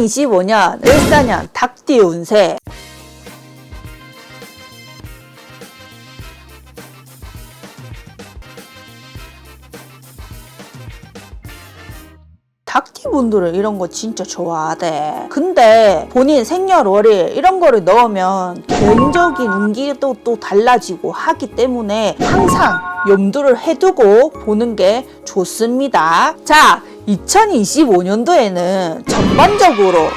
2025년 을사년 닭띠 운세 닭띠 분들은 이런 거 진짜 좋아하대. 근데 본인 생년월일 이런 거를 넣으면 개인적인 운기도 또 달라지고 하기 때문에 항상 염두를 해두고 보는 게 좋습니다. 자, 2025년도에는 전반적으로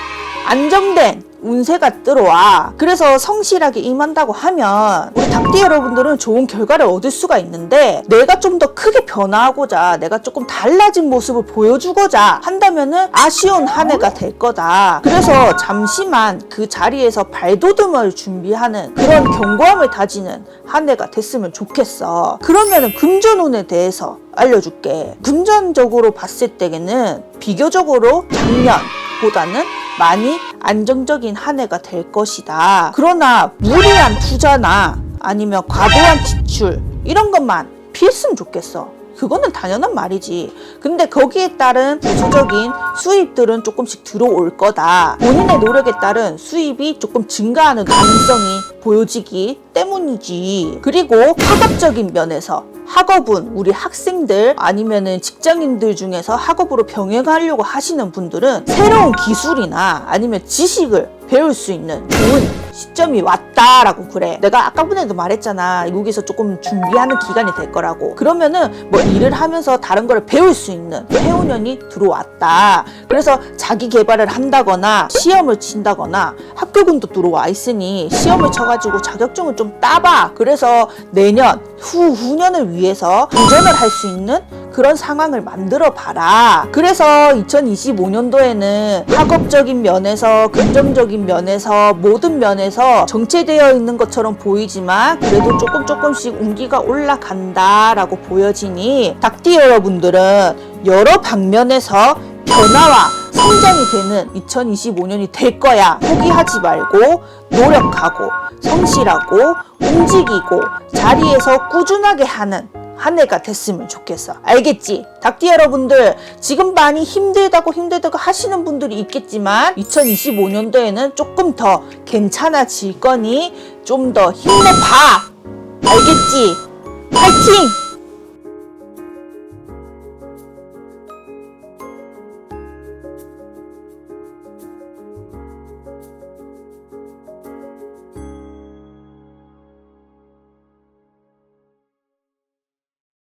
안정된 운세가 들어와. 그래서 성실하게 임한다고 하면 우리 닭띠 여러분들은 좋은 결과를 얻을 수가 있는데 내가 좀 더 크게 변화하고자 내가 조금 달라진 모습을 보여주고자 한다면은 아쉬운 한 해가 될 거다. 그래서 잠시만 그 자리에서 발돋움을 준비하는 그런 견고함을 다지는 한 해가 됐으면 좋겠어. 그러면은 금전운에 대해서 알려줄게. 금전적으로 봤을 때에는 비교적으로 작년보다는 많이 안정적인 한 해가 될 것이다. 그러나 무리한 투자나 아니면 과도한 지출 이런 것만 피했으면 좋겠어. 그거는 당연한 말이지. 근데 거기에 따른 부수적인 수입들은 조금씩 들어올 거다. 본인의 노력에 따른 수입이 조금 증가하는 가능성이 보여지기 때문이지. 그리고 학업적인 면에서 학업은 우리 학생들 아니면은 직장인들 중에서 학업으로 병행하려고 하시는 분들은 새로운 기술이나 아니면 지식을 배울 수 있는 좋은 시점이 왔다라고 그래. 내가 아까번에도 말했잖아. 여기서 조금 준비하는 기간이 될 거라고. 그러면은 뭐 일을 하면서 다른 걸 배울 수 있는 해운년이 들어왔다. 그래서 자기 개발을 한다거나 시험을 친다거나 합격운도 들어와 있으니 시험을 쳐가지고 자격증을 좀 따봐. 그래서 내년 후 후년을 위해서 도전을 할 수 있는 그런 상황을 만들어 봐라. 그래서 2025년도에는 학업적인 면에서 긍정적인 면에서 모든 면에서 정체되어 있는 것처럼 보이지만 그래도 조금 조금씩 운기가 올라간다라고 보여지니 닭띠 여러분들은 여러 방면에서 변화와 성장이 되는 2025년이 될 거야. 포기하지 말고 노력하고 성실하고 움직이고 자리에서 꾸준하게 하는 한 해가 됐으면 좋겠어. 알겠지? 닭띠 여러분들, 지금 많이 힘들다고 힘들다고 하시는 분들이 있겠지만, 2025년도에는 조금 더 괜찮아질 거니, 좀 더 힘내봐! 알겠지?